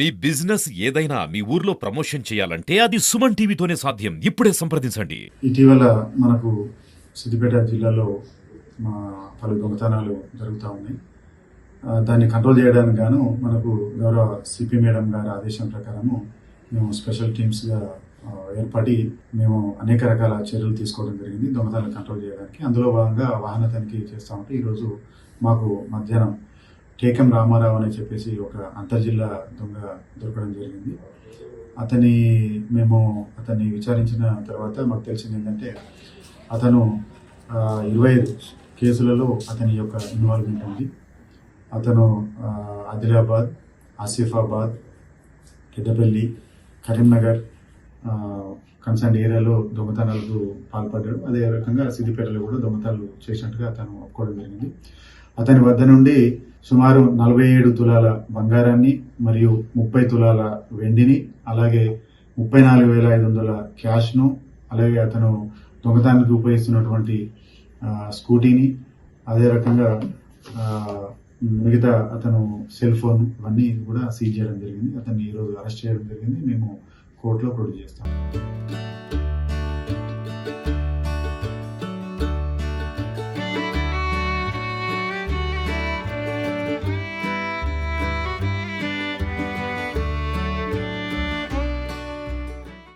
మీ business ఏదైనా మీ ఊర్లో promotion చేయాలంటే అది సుమన్ టీవీతోనే సాధ్యం. ఇప్పుడే సంప్రదించండి. ఇటీవల మనకు సిద్దిపేట జిల్లాలో మా పలు దొంగతనాలు జరుగుతూ ఉన్నాయి. దాన్ని కంట్రోల్ చేయడానికి గాను మనకు గౌరవ సిపి మేడం గారి ఆదేశం ప్రకారము మేము స్పెషల్ టీమ్స్గా ఏర్పడి మేము అనేక రకాల చర్యలు తీసుకోవడం జరిగింది దొంగతనాలు కంట్రోల్ చేయడానికి. అందులో భాగంగా వాహన తనిఖీ చేస్తూ ఉంటే ఈరోజు మాకు మధ్యాహ్నం టేకం రామారావు అని చెప్పేసి ఒక అంతర్జిల్లా దొంగ దొరకడం జరిగింది. అతని మేము అతన్ని విచారించిన తర్వాత మాకు తెలిసింది ఏంటంటే అతను ఇరవై కేసులలో అతని యొక్క ఇన్వాల్వ్మెంట్ ఉంది. అతను ఆదిలాబాద్ ఆసిఫాబాద్ పెద్దపల్లి కరీంనగర్ కన్సర్న్ ఏరియాలో దొంగతనాలకు పాల్పడ్డాడు. అదే రకంగా సిద్దిపేటలో కూడా దొంగతనాలు చేసినట్టుగా అతను ఒప్పుకోవడం జరిగింది. అతని వద్ద నుండి సుమారు నలభై ఏడు తులాల బంగారాన్ని మరియు ముప్పై తులాల వెండిని అలాగే ముప్పై నాలుగు వేల ఐదు వందల క్యాష్ను అలాగే అతను దొంగతనానికి ఉపయోగిస్తున్నటువంటి స్కూటీని అదే రకంగా మిగతా అతను సెల్ ఫోన్ ఇవన్నీ కూడా సీజ్ చేయడం జరిగింది. అతన్ని ఈరోజు అరెస్ట్ చేయడం జరిగింది. మేము కోర్టులో ప్రొడ్యూస్ చేస్తాం.